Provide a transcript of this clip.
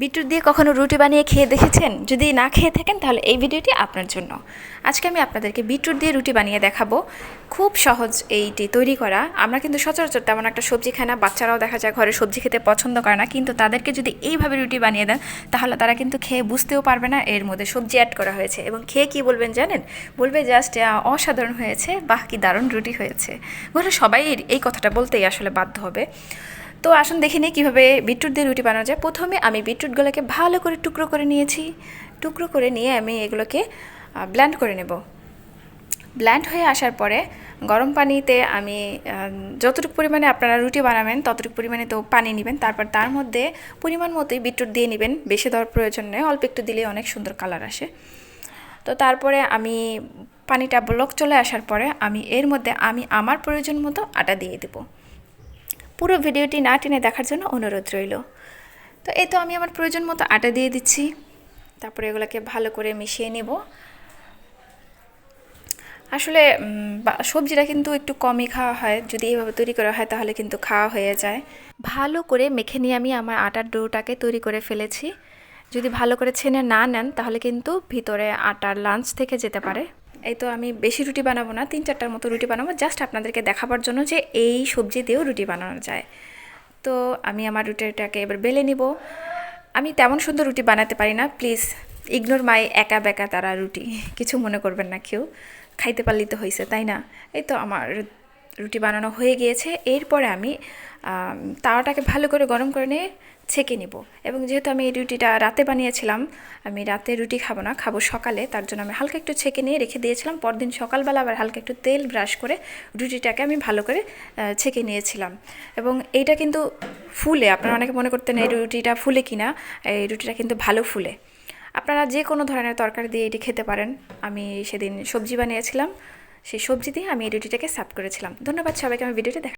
Beetroot দিয়ে কখনো রুটি বানিয়ে খেয়ে দেখেছেন? যদি না খেয়ে থাকেন, তাহলে এই ভিডিওটি আপনার জন্য। আজকে আমি আপনাদেরকে বিটরুট দিয়ে রুটি বানিয়ে দেখাবো। খুব সহজ এইটি তৈরি করা। আমরা কিন্তু সচরাচর তেমন একটা সবজি খাই না। বাচ্চারাও দেখা যায় ঘরে সবজি খেতে পছন্দ করে না। কিন্তু তাদেরকে যদি এইভাবে রুটি বানিয়ে দেন, তাহলে তারা কিন্তু খেয়ে বুঝতেও পারবে না এর মধ্যে সবজি অ্যাড করা হয়েছে। এবং খেয়ে কি বলবেন জানেন? বলবে জাস্ট অসাধারণ হয়েছে। বাহ, কি দারুণ রুটি হয়েছে। ঘরে সবাই এই কথাটা বলতেই আসলে বাধ্য হবে। তো আসুন দেখে নিই কীভাবে বিটরুট দিয়ে রুটি বানানো যায়। প্রথমে আমি বিটরুটগুলোকে ভালো করে টুকরো করে নিয়েছি। টুকরো করে নিয়ে আমি এগুলোকে ব্ল্যান্ড করে নেব। ব্ল্যান্ড হয়ে আসার পরে গরম পানিতে আমি যতটুকু পরিমাণে আপনারা রুটি বানাবেন, ততটুকু পরিমাণে তো পানি নেবেন। তারপর তার মধ্যে পরিমাণ মতোই বিটরুট দিয়ে নেবেন। বেশি দেওয়ার প্রয়োজন নেই, অল্প একটু দিলে অনেক সুন্দর কালার আসে। তো তারপরে আমি পানিটা ব্লক চলে আসার পরে আমি এর মধ্যে আমি আমার প্রয়োজন মতো আটা দিয়ে দেবো। পুরো ভিডিওটি না টেনে দেখার জন্য অনুরোধ রইল। তো এই তো আমি আমার প্রয়োজন মতো আটা দিয়ে দিচ্ছি। তারপরে এগুলোকে ভালো করে মিশিয়ে নেব। আসলে সবজিটা কিন্তু একটু কমই খাওয়া হয়। যদি এইভাবে তৈরি করা হয় তাহলে কিন্তু খাওয়া হয়ে যায়। ভালো করে মেখে নিয়ে আমি আমার আটার ডোটাকে তৈরি করে ফেলেছি। যদি ভালো করে ছেনে না নেন তাহলে কিন্তু ভিতরে আটার লাঞ্চ থেকে যেতে পারে। এই তো আমি বেশি রুটি বানাবো না, তিন চারটার মতো রুটি বানাবো জাস্ট আপনাদেরকে দেখাবার জন্য যে এই সবজি দিয়েও রুটি বানানো যায়। তো আমি আমার রুটিটাকে এবার বেলে নিব। আমি তেমন সুন্দর রুটি বানাতে পারি না প্লিজ ইগনোর মাই একা বেকা তারা রুটি, কিছু মনে করবেন না কেউ। খাইতে পারলেই তো হয়েছে তাই না? এই তো আমার রুটি বানানো হয়ে গিয়েছে। এরপরে আমি তাওয়াটাকে ভালো করে গরম করে নিয়ে ছেঁকে নিব। এবং যেহেতু আমি এই রুটিটা রাতে বানিয়েছিলাম, আমি রাতে রুটি খাব না, খাব সকালে। তার জন্য আমি হালকা একটু ছেঁকে নিয়ে রেখে দিয়েছিলাম। পরদিন সকালবেলা আবার হালকা একটু তেল ব্রাশ করে রুটিটাকে আমি ভালো করে ছেঁকে নিয়েছিলাম। এবং এইটা কিন্তু ফুলে, আপনারা অনেকে মনে করতেন এই রুটিটা ফুলে কিনা, এই রুটিটা কিন্তু ভালো ফুলে। আপনারা যে কোনো ধরনের তরকারি দিয়ে এটি খেতে পারেন। আমি সেদিন সবজি বানিয়েছিলাম। সেই সবজি দিয়ে আমি এই রুটিটাকে সার্ভ করেছিলাম। ধন্যবাদ সবাইকে আমার ভিডিওটি দেখা